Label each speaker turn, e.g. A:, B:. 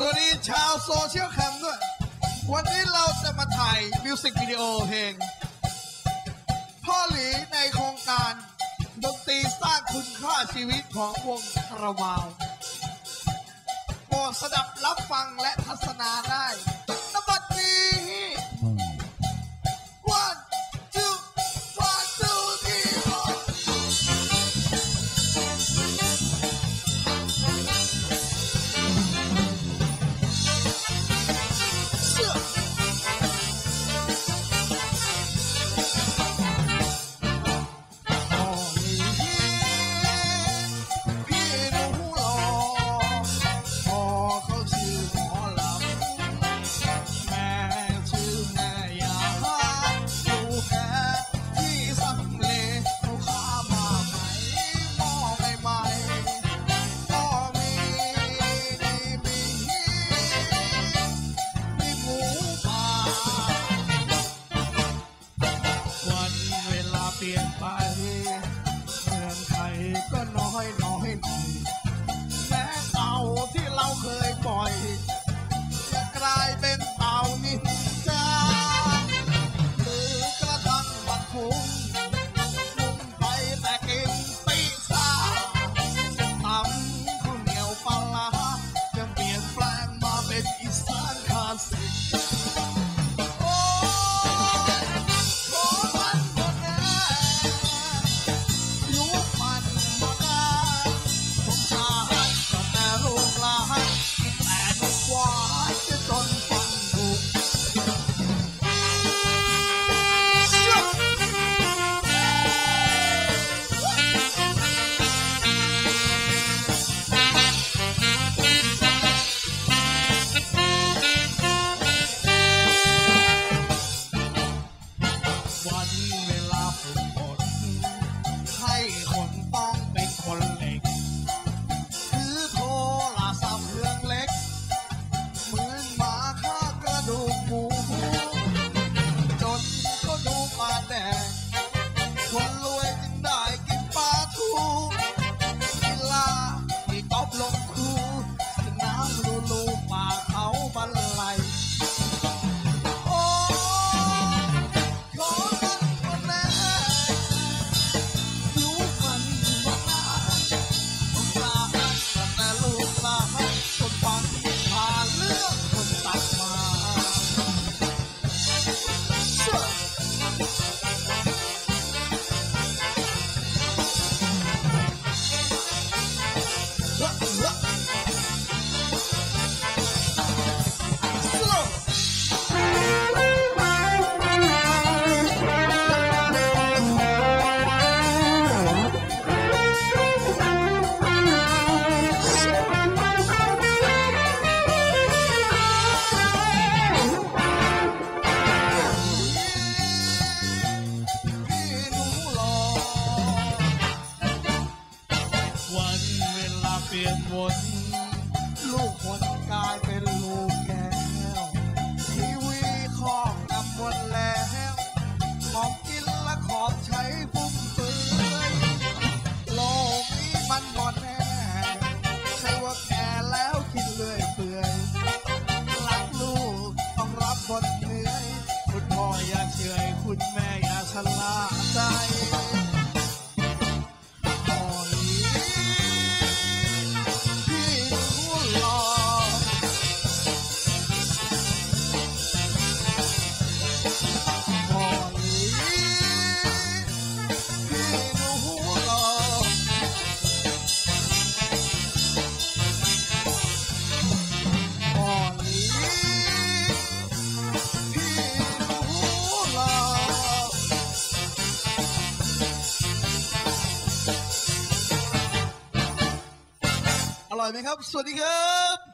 A: สวัสดีชาวโซเชียลแคมด้วย วันนี้เราจะมาถ่ายมิวสิกวิดีโอเพลง พ่อหลีในโครงการดนตรีสร้างคุณค่าชีวิตของวงคาราวาวโปรดสดับรับฟังและทัศนาได้ งมาเเปลี่ยนวนลูกคนกลายเป็นลูกแก้ว ทีวีครอบงำหมดแล้วของกินและของใช้ฟุ่มเฟือยโลกนี้มันหมดแน่ใช่ว่าแก่แล้วกินเลื่อยเปื่อยรักลูกต้องรับบทเหนื่อย คุณพ่ออย่าเฉยคุณแม่อย่าชะล่าใจ ร่อยไหมครับ สวัสดีครับ